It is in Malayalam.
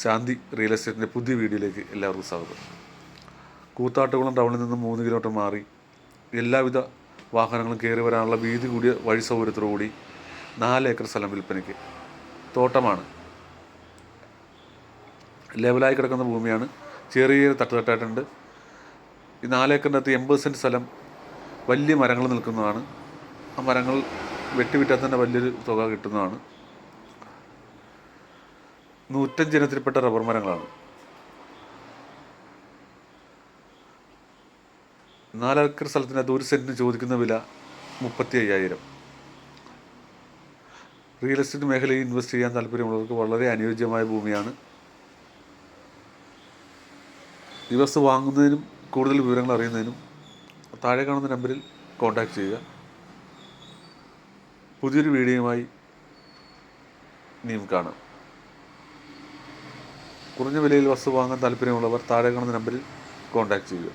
ശാന്തി റിയൽ എസ്റ്റേറ്റിന്റെ പുതിയ വീഡിയോയിലേക്ക് എല്ലാവർക്കും സ്വാഗതം. കൂത്താട്ടുകുളം ടൗണിൽ നിന്ന് മൂന്ന് കിലോമീറ്റർ മാറി എല്ലാവിധ വാഹനങ്ങളും കയറി വരാനുള്ള വീതി കൂടിയ വഴി സൗകര്യത്തോടുകൂടി നാല് ഏക്കർ സ്ഥലം വിൽപ്പനയ്ക്ക് തോട്ടമാണ്. ലെവലായി കിടക്കുന്ന ഭൂമിയാണ്. ചെറിയ ചെറിയ തട്ടുതട്ടായിട്ടുണ്ട്. ഈ നാലേക്കറിന്റെ അകത്ത് എൺപത് സെന്റ് സ്ഥലം വലിയ മരങ്ങൾ നിൽക്കുന്നതാണ്. ആ മരങ്ങൾ വെട്ടിവിറ്റാൽ തന്നെ വലിയൊരു തുക കിട്ടുന്നതാണ്. നൂറ്റഞ്ച് ഇനത്തിൽപ്പെട്ട റബ്ബർ മരങ്ങളാണ്. നാലേക്കർ അത് ഒരു സെന്റിന് ചോദിക്കുന്ന വില മുപ്പത്തി അയ്യായിരം റിയൽ എസ്റ്റേറ്റ് മേഖലയിൽ ഇൻവെസ്റ്റ് ചെയ്യാൻ താല്പര്യമുള്ളവർക്ക് വളരെ അനുയോജ്യമായ ഭൂമിയാണ്. ഈ വസ്തു വാങ്ങുന്നതിനും കൂടുതൽ വിവരങ്ങൾ അറിയുന്നതിനും താഴെ കാണുന്ന നമ്പറിൽ കോൺടാക്റ്റ് ചെയ്യുക. പുതിയൊരു വീഡിയോയുമായി ഇനിയും കാണാം. കുറഞ്ഞ വിലയിൽ വസ്തു വാങ്ങാൻ താല്പര്യമുള്ളവർ താഴെ കാണുന്ന നമ്പറിൽ കോൺടാക്റ്റ് ചെയ്യുക.